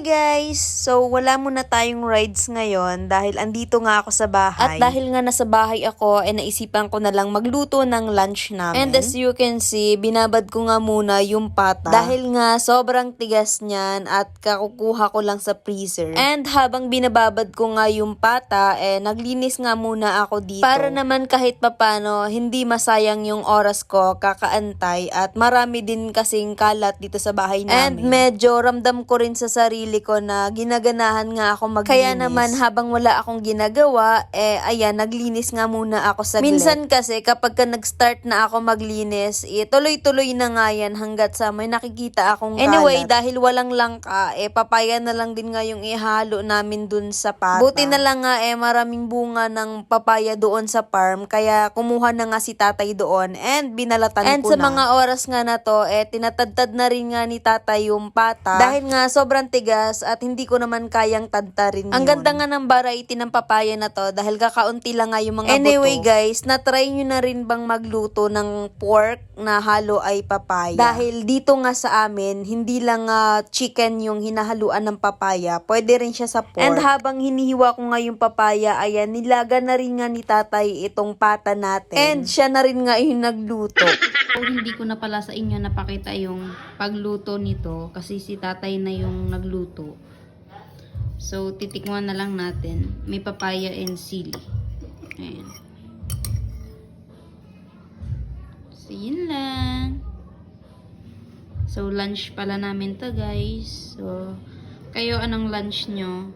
Hi guys! So wala muna tayong rides ngayon dahil andito nga ako sa bahay. At dahil nga nasa bahay ako, eh naisipan ko na lang magluto ng lunch namin. And as you can see, binabad ko nga muna yung pata. Dahil nga sobrang tigas niyan at kakukuha ko lang sa freezer. And habang binababad ko nga yung pata, eh naglinis nga muna ako dito. Para naman kahit papano, hindi masayang yung oras ko kakaantay at marami din kasing kalat dito sa bahay namin. And medyo ramdam ko rin sa sarili ko na ginaganahan nga ako maglinis. Kaya naman habang wala akong ginagawa, eh ayan, naglinis nga muna ako sa Minsan kasi kapag ka nag-start na ako maglinis, eh, tuloy-tuloy na nga yan hanggat sa may nakikita akong kalat. Anyway, dahil walang langka, eh papaya na lang din nga yung ihalo namin dun sa pata. Buti na lang nga eh maraming bunga ng papaya doon sa farm, kaya kumuha na nga si tatay doon and binalatan And ko sa na. mga oras nga na to, eh tinatadtad na rin nga ni tatay yung pata. Dahil nga sobrang tigas at hindi ko naman kayang tadtarin Ang yun. ganda nga ng variety ng papaya na to dahil kakaunti lang nga yung mga anyway, buto. guys, na-try nyo na rin bang magluto ng pork na halo ay papaya? Dahil dito nga sa amin, hindi lang ah, chicken yung hinahaluan ng papaya. Pwede rin siya sa pork. And habang hinihiwa ko nga yung papaya, ayan, nilaga na rin nga ni tatay itong pata natin. And siya na rin nga yung nagluto. So, hindi ko na pala sa inyo napakita yung pagluto nito kasi si tatay na yung nagluto. So, titikman na lang natin. May papaya and sili. Ayan. So, yun lang. So, lunch pala namin to guys. So, kayo anong lunch nyo?